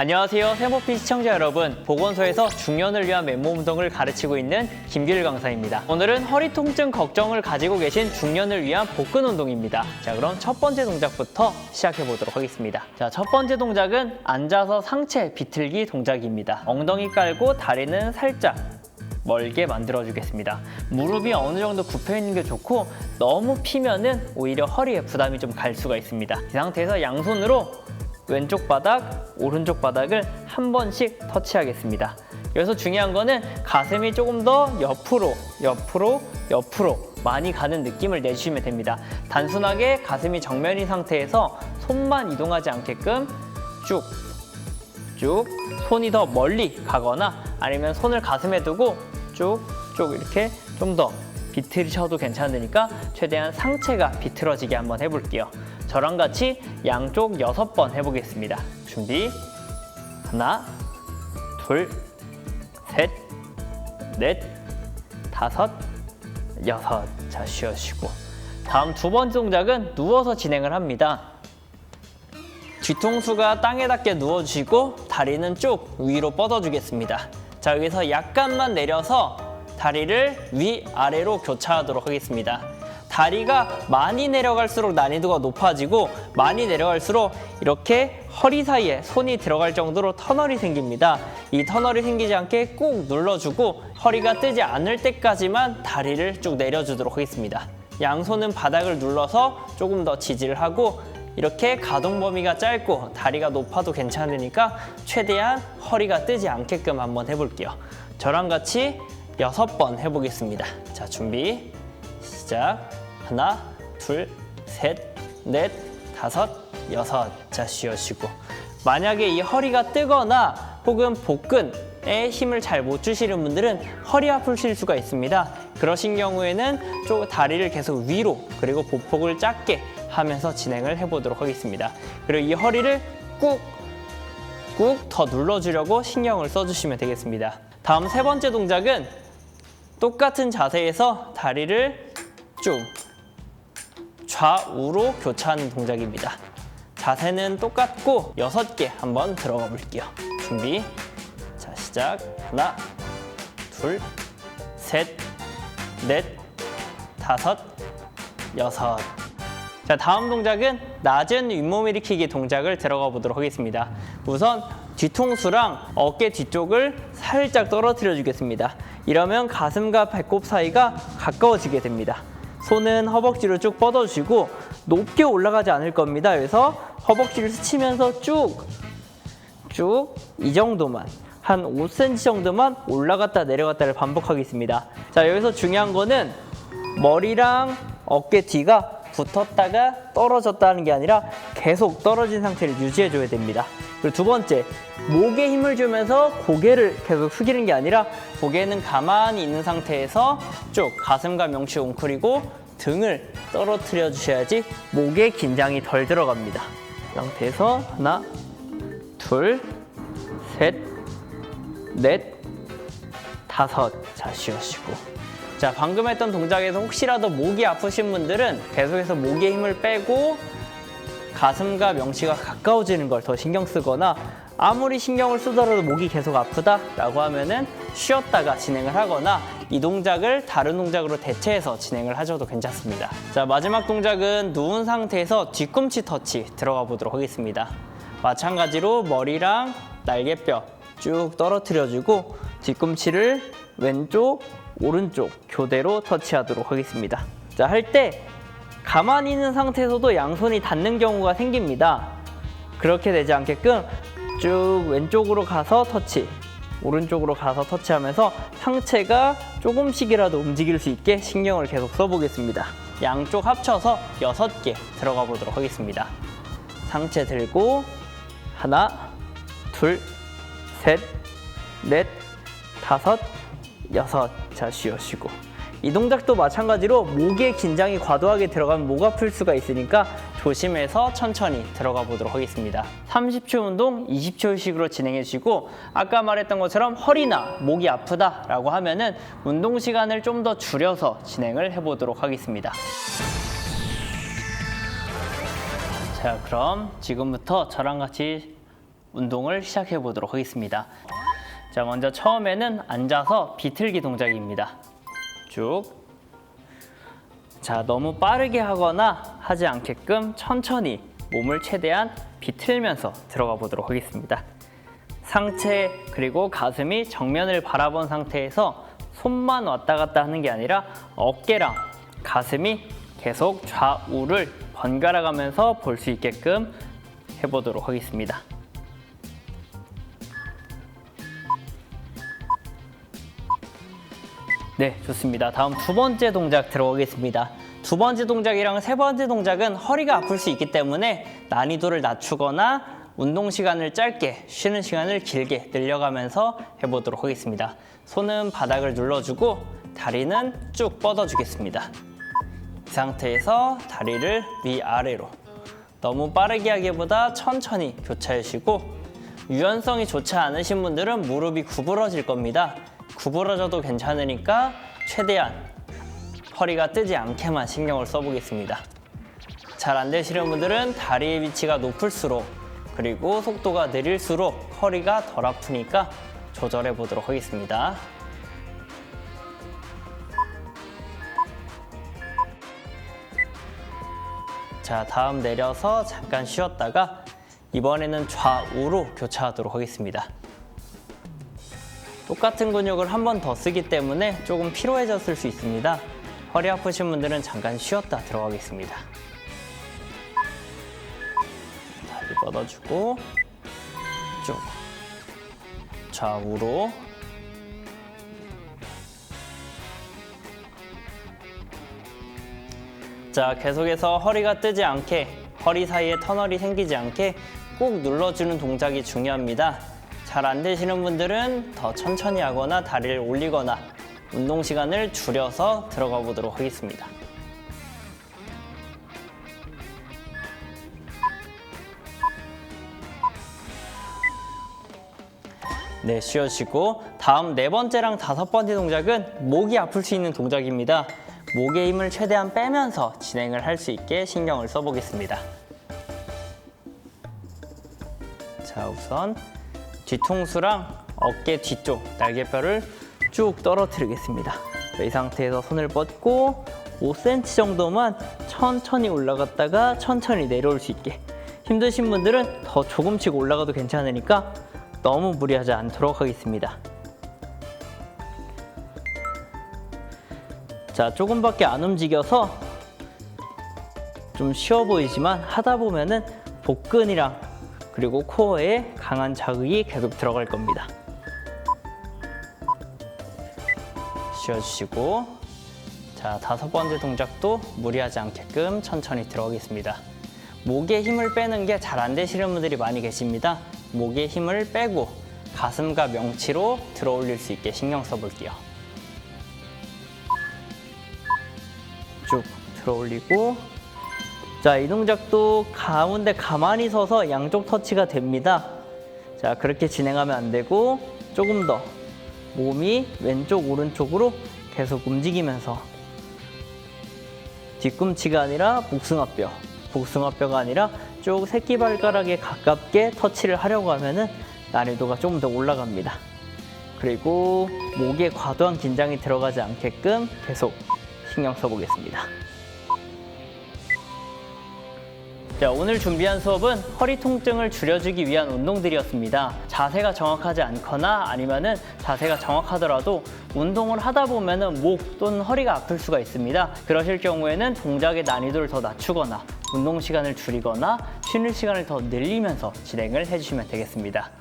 안녕하세요. 세모피 시청자 여러분. 보건소에서 중년을 위한 맨몸 운동을 가르치고 있는 김길 강사입니다. 오늘은 허리 통증 걱정을 가지고 계신 중년을 위한 복근 운동입니다. 자, 그럼 첫 번째 동작부터 시작해 보도록 하겠습니다. 자, 첫 번째 동작은 앉아서 상체 비틀기 동작입니다. 엉덩이 깔고 다리는 살짝 멀게 만들어 주겠습니다. 무릎이 어느 정도 굽혀 있는 게 좋고 너무 피면은 오히려 허리에 부담이 좀 갈 수가 있습니다. 이 상태에서 양손으로 왼쪽 바닥, 오른쪽 바닥을 한 번씩 터치하겠습니다. 여기서 중요한 거는 가슴이 조금 더 옆으로, 옆으로, 옆으로 많이 가는 느낌을 내주시면 됩니다. 단순하게 가슴이 정면인 상태에서 손만 이동하지 않게끔 쭉, 쭉 손이 더 멀리 가거나 아니면 손을 가슴에 두고 쭉, 쭉 이렇게 좀 더 비틀으셔도 괜찮으니까 최대한 상체가 비틀어지게 한번 해볼게요. 저랑 같이 양쪽 여섯 번 해보겠습니다. 준비. 하나, 둘, 셋, 넷, 다섯, 여섯. 자, 쉬어쉬고. 다음 두 번째 동작은 누워서 진행을 합니다. 뒤통수가 땅에 닿게 누워주시고 다리는 쭉 위로 뻗어주겠습니다. 자, 여기서 약간만 내려서 다리를 위아래로 교차하도록 하겠습니다. 다리가 많이 내려갈수록 난이도가 높아지고 많이 내려갈수록 이렇게 허리 사이에 손이 들어갈 정도로 터널이 생깁니다. 이 터널이 생기지 않게 꾹 눌러주고 허리가 뜨지 않을 때까지만 다리를 쭉 내려주도록 하겠습니다. 양손은 바닥을 눌러서 조금 더 지지를 하고 이렇게 가동 범위가 짧고 다리가 높아도 괜찮으니까 최대한 허리가 뜨지 않게끔 한번 해볼게요. 저랑 같이 여섯 번 해보겠습니다. 자, 준비, 시작. 하나, 둘, 셋, 넷, 다섯, 여섯. 자, 쉬어쉬고. 만약에 이 허리가 뜨거나 혹은 복근에 힘을 잘 못 주시는 분들은 허리 아프실 수가 있습니다. 그러신 경우에는 좀 다리를 계속 위로 그리고 보폭을 작게 하면서 진행을 해보도록 하겠습니다. 그리고 이 허리를 꾹 꾹 더 눌러주려고 신경을 써주시면 되겠습니다. 다음 세 번째 동작은 똑같은 자세에서 다리를 쭉 좌우로 교차하는 동작입니다. 자세는 똑같고 여섯 개 한번 들어가 볼게요. 준비. 자, 시작. 하나, 둘, 셋, 넷, 다섯, 여섯. 자, 다음 동작은 낮은 윗몸 일으키기 동작을 들어가 보도록 하겠습니다. 우선 뒤통수랑 어깨 뒤쪽을 살짝 떨어뜨려 주겠습니다. 이러면 가슴과 배꼽 사이가 가까워지게 됩니다. 손은 허벅지로 쭉 뻗어주시고 높게 올라가지 않을 겁니다. 그래서 허벅지를 스치면서 쭉, 쭉 이 정도만 한 5cm 정도만 올라갔다 내려갔다를 반복하겠습니다. 자 여기서 중요한 거는 머리랑 어깨 뒤가 붙었다가 떨어졌다는 게 아니라 계속 떨어진 상태를 유지해 줘야 됩니다. 그리고 두 번째, 목에 힘을 주면서 고개를 계속 숙이는 게 아니라 고개는 가만히 있는 상태에서 쭉 가슴과 명치 웅크리고 등을 떨어뜨려 주셔야지 목에 긴장이 덜 들어갑니다. 이 상태에서 하나, 둘, 셋, 넷, 다섯. 자, 쉬어쉬고. 자, 방금 했던 동작에서 혹시라도 목이 아프신 분들은 계속해서 목에 힘을 빼고 가슴과 명치가 가까워지는 걸 더 신경 쓰거나 아무리 신경을 쓰더라도 목이 계속 아프다라고 하면은 쉬었다가 진행을 하거나 이 동작을 다른 동작으로 대체해서 진행을 하셔도 괜찮습니다. 자, 마지막 동작은 누운 상태에서 뒤꿈치 터치 들어가 보도록 하겠습니다. 마찬가지로 머리랑 날개뼈 쭉 떨어뜨려 주고 뒤꿈치를 왼쪽, 오른쪽 교대로 터치하도록 하겠습니다. 자, 할 때 가만히 있는 상태에서도 양손이 닿는 경우가 생깁니다. 그렇게 되지 않게끔 쭉 왼쪽으로 가서 터치, 오른쪽으로 가서 터치하면서 상체가 조금씩이라도 움직일 수 있게 신경을 계속 써보겠습니다. 양쪽 합쳐서 여섯 개 들어가 보도록 하겠습니다. 상체 들고 하나, 둘, 셋, 넷, 다섯, 여섯. 자, 쉬어 쉬고. 이 동작도 마찬가지로 목에 긴장이 과도하게 들어가면 목 아플 수가 있으니까 조심해서 천천히 들어가 보도록 하겠습니다. 30초 운동 20초씩으로 진행해 주시고 아까 말했던 것처럼 허리나 목이 아프다라고 하면은 운동 시간을 좀 더 줄여서 진행을 해 보도록 하겠습니다. 자, 그럼 지금부터 저랑 같이 운동을 시작해 보도록 하겠습니다. 자, 먼저 처음에는 앉아서 비틀기 동작입니다. 쭉. 자, 너무 빠르게 하거나 하지 않게끔 천천히 몸을 최대한 비틀면서 들어가 보도록 하겠습니다. 상체 그리고 가슴이 정면을 바라본 상태에서 손만 왔다 갔다 하는 게 아니라 어깨랑 가슴이 계속 좌우를 번갈아 가면서 볼 수 있게끔 해보도록 하겠습니다. 네, 좋습니다. 다음 두 번째 동작 들어가겠습니다. 두 번째 동작이랑 세 번째 동작은 허리가 아플 수 있기 때문에 난이도를 낮추거나 운동 시간을 짧게 쉬는 시간을 길게 늘려가면서 해보도록 하겠습니다. 손은 바닥을 눌러주고 다리는 쭉 뻗어주겠습니다. 이 상태에서 다리를 위아래로 너무 빠르게 하기보다 천천히 교차해 주시고 유연성이 좋지 않으신 분들은 무릎이 구부러질 겁니다. 구부러져도 괜찮으니까 최대한 허리가 뜨지 않게만 신경을 써보겠습니다. 잘 안 되시는 분들은 다리의 위치가 높을수록 그리고 속도가 느릴수록 허리가 덜 아프니까 조절해 보도록 하겠습니다. 자, 다음 내려서 잠깐 쉬었다가 이번에는 좌우로 교차하도록 하겠습니다. 똑같은 근육을 한 번 더 쓰기 때문에 조금 피로해졌을 수 있습니다. 허리 아프신 분들은 잠깐 쉬었다 들어가겠습니다. 다리 뻗어주고 쭉 좌우로 자 계속해서 허리가 뜨지 않게 허리 사이에 터널이 생기지 않게 꼭 눌러주는 동작이 중요합니다. 잘 안 되시는 분들은 더 천천히 하거나 다리를 올리거나 운동 시간을 줄여서 들어가 보도록 하겠습니다. 네, 쉬어주시고 다음 네 번째랑 다섯 번째 동작은 목이 아플 수 있는 동작입니다. 목의 힘을 최대한 빼면서 진행을 할 수 있게 신경을 써보겠습니다. 자, 우선 뒤통수랑 어깨 뒤쪽 날개뼈를 쭉 떨어뜨리겠습니다. 자, 이 상태에서 손을 뻗고 5cm 정도만 천천히 올라갔다가 천천히 내려올 수 있게 힘드신 분들은 더 조금씩 올라가도 괜찮으니까 너무 무리하지 않도록 하겠습니다. 자, 조금밖에 안 움직여서 좀 쉬워 보이지만 하다 보면은 복근이랑 그리고 코어에 강한 자극이 계속 들어갈 겁니다. 쉬어주시고 자 다섯 번째 동작도 무리하지 않게끔 천천히 들어가겠습니다. 목에 힘을 빼는 게 잘 안 되시는 분들이 많이 계십니다. 목에 힘을 빼고 가슴과 명치로 들어 올릴 수 있게 신경 써볼게요. 쭉 들어 올리고 자, 이 동작도 가운데 가만히 서서 양쪽 터치가 됩니다. 자, 그렇게 진행하면 안 되고 조금 더 몸이 왼쪽 오른쪽으로 계속 움직이면서 뒤꿈치가 아니라 복숭아뼈, 복숭아뼈가 아니라 쭉 새끼발가락에 가깝게 터치를 하려고 하면은 난이도가 좀더 올라갑니다. 그리고 목에 과도한 긴장이 들어가지 않게끔 계속 신경 써보겠습니다. 자, 오늘 준비한 수업은 허리 통증을 줄여주기 위한 운동들이었습니다. 자세가 정확하지 않거나 아니면은 자세가 정확하더라도 운동을 하다 보면은 목 또는 허리가 아플 수가 있습니다. 그러실 경우에는 동작의 난이도를 더 낮추거나 운동 시간을 줄이거나 쉬는 시간을 더 늘리면서 진행을 해주시면 되겠습니다.